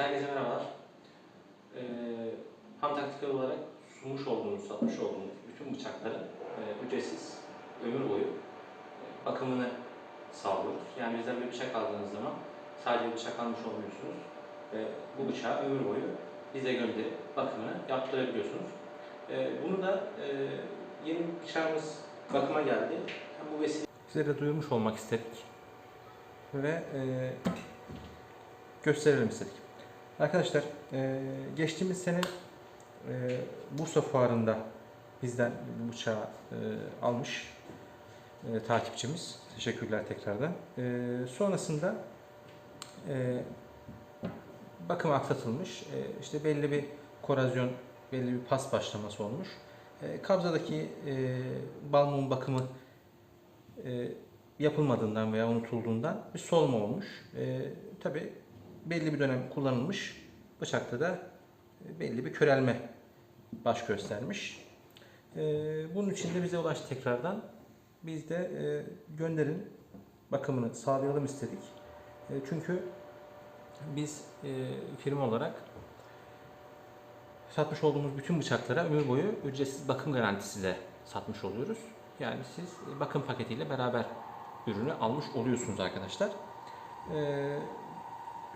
Herkese merhabalar. Ee, ham taktikal olarak sunmuş olduğumuz, satmış olduğumuz bütün bıçakların e, ücretsiz ömür boyu e, bakımını sağlıyoruz. Yani bizden bir bıçak aldığınız zaman sadece bıçak almış olmuyorsunuz. Ve bu bıçağı ömür boyu bize gönderip bakımını yaptırabiliyorsunuz. E, bunu da e, yeni bıçağımız bakıma geldi. Hem bu vesile size de duyurmuş olmak istedik. Ve e, gösterelim istedik. Arkadaşlar e, geçtiğimiz sene e, Bursa Fuarı'nda bizden bu bıçağı e, almış takipçimiz. Teşekkürler tekrardan. Sonrasında bakım aksatılmış. E, işte belli bir korozyon, belli bir pas başlaması olmuş. Kabzadaki e, bakımı yapılmadığından veya unutulduğundan bir solma olmuş. E, Tabi belli bir dönem kullanılmış. Bıçakta da e, belli bir körelme baş göstermiş. E, bunun için de bize ulaştı tekrardan. Biz de e, gönderin bakımını sağlayalım istedik. Çünkü biz firma olarak satmış olduğumuz bütün bıçaklara ömür boyu ücretsiz bakım garantisiyle satmış oluyoruz. Yani siz bakım paketiyle beraber ürünü almış oluyorsunuz arkadaşlar.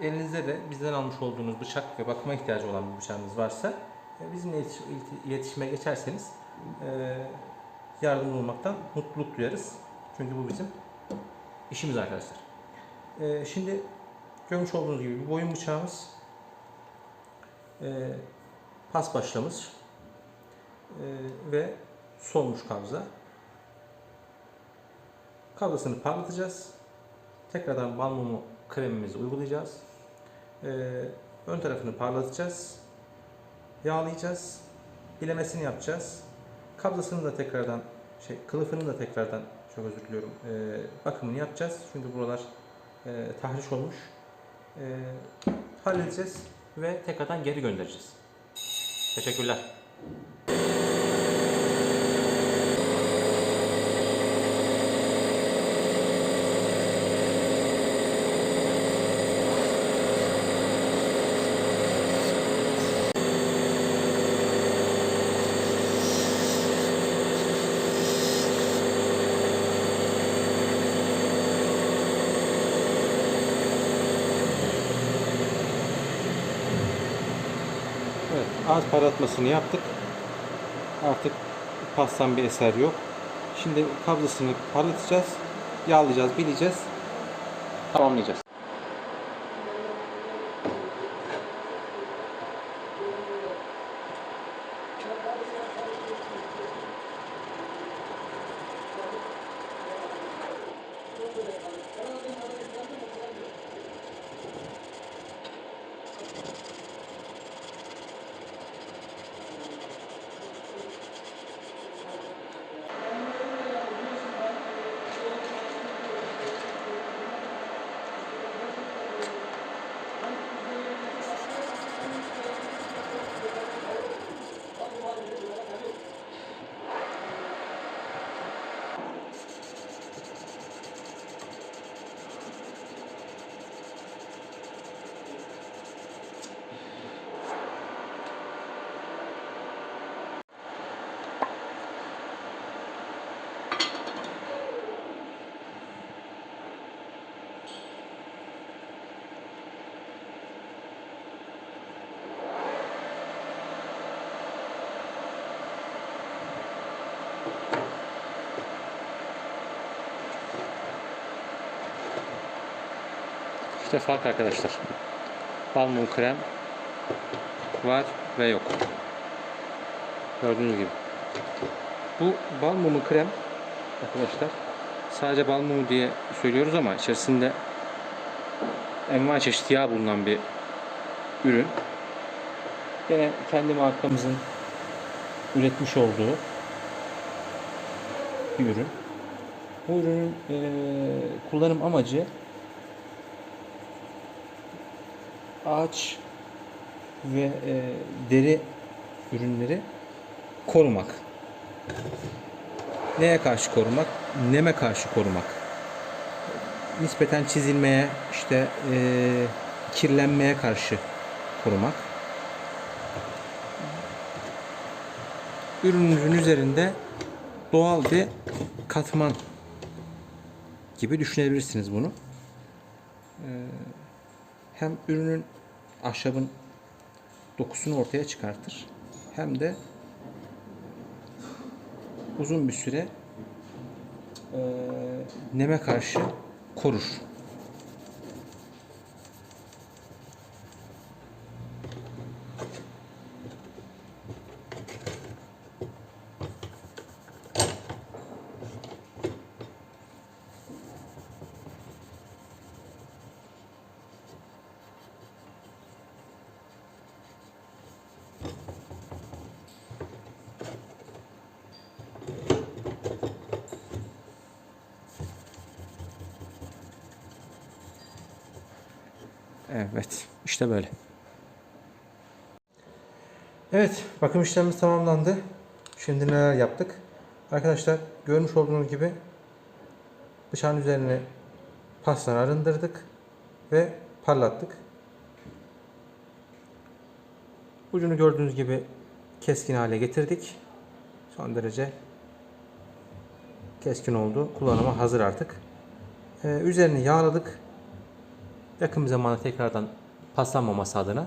Elinizde de bizden almış olduğunuz bıçak ve bakıma ihtiyacı olan bir bıçağınız varsa e, bizimle iletiş- ileti- iletişime geçerseniz e, yardımcı olmaktan mutluluk duyarız. Çünkü bu bizim işimiz arkadaşlar. E, şimdi görmüş olduğunuz gibi bir boyun bıçağımız pas başlamış ve solmuş kabza. Kabzasını parlatacağız. Tekrardan bal mumu kremimizi uygulayacağız. Ee, ön tarafını parlatacağız. Yağlayacağız. Bilemesini yapacağız. Kabzasını da tekrardan şey kılıfını da tekrardan çok özür diliyorum. ee, bakımını yapacağız. Çünkü buralar e, tahriş olmuş. Ee, halledeceğiz ve tekrardan geri göndereceğiz. Teşekkürler. Az parlatmasını yaptık. Artık pastan bir eser yok. Şimdi kabzasını parlatacağız, yağlayacağız, bileceğiz, tamamlayacağız. İşte fark arkadaşlar. Bal mum krem var ve yok. Gördüğünüz gibi. Bu bal mumu krem arkadaşlar sadece bal mumu diye söylüyoruz ama içerisinde envai çeşit yağ bulunan bir ürün. Gene kendi markamızın üretmiş olduğu bir ürün. Bu ürünün eee, kullanım amacı ağaç ve e, deri ürünleri korumak. Neye karşı korumak? Neme karşı korumak. Nispeten çizilmeye, işte e, kirlenmeye karşı korumak. Ürününüzün üzerinde doğal bir katman gibi düşünebilirsiniz bunu. Ee, hem ürünün ahşabın dokusunu ortaya çıkartır hem de uzun bir süre eee, neme karşı korur. Evet, işte böyle. Evet, bakım işlemimiz tamamlandı. Şimdi neler yaptık? Arkadaşlar görmüş olduğunuz gibi bıçağın üzerine pastan arındırdık ve parlattık. Ucunu gördüğünüz gibi keskin hale getirdik. Son derece keskin oldu. Kullanıma hazır artık. Ee, üzerini yağladık yakın bir zamanda tekrardan paslanmaması adına.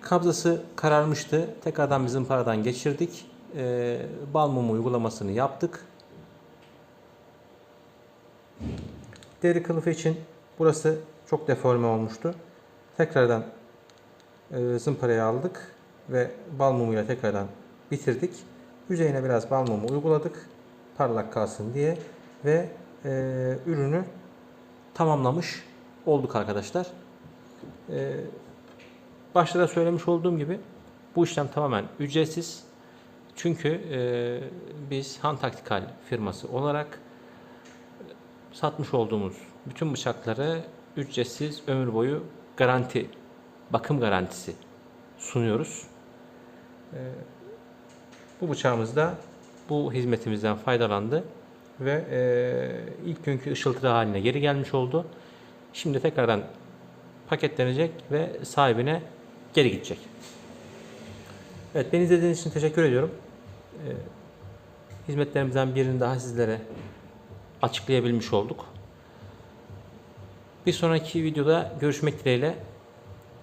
Kabzası kararmıştı. Tekrardan bizim paradan geçirdik. Ee, bal mumu uygulamasını yaptık. Deri kılıfı için burası çok deforme olmuştu. Tekrardan e, zımparayı aldık ve bal mumuyla tekrardan bitirdik. Yüzeyine biraz bal mumu uyguladık. Parlak kalsın diye ve e, ürünü tamamlamış olduk arkadaşlar. Ee, başta da söylemiş olduğum gibi bu işlem tamamen ücretsiz. Çünkü e, biz Han Taktikal firması olarak satmış olduğumuz bütün bıçakları ücretsiz ömür boyu garanti, bakım garantisi sunuyoruz. Ee, bu bıçağımız da bu hizmetimizden faydalandı ve e, ilk günkü ışıltı haline geri gelmiş oldu. Şimdi tekrardan paketlenecek ve sahibine geri gidecek. Evet beni izlediğiniz için teşekkür ediyorum. E, hizmetlerimizden birini daha sizlere açıklayabilmiş olduk. Bir sonraki videoda görüşmek dileğiyle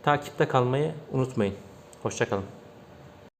takipte kalmayı unutmayın. Hoşçakalın.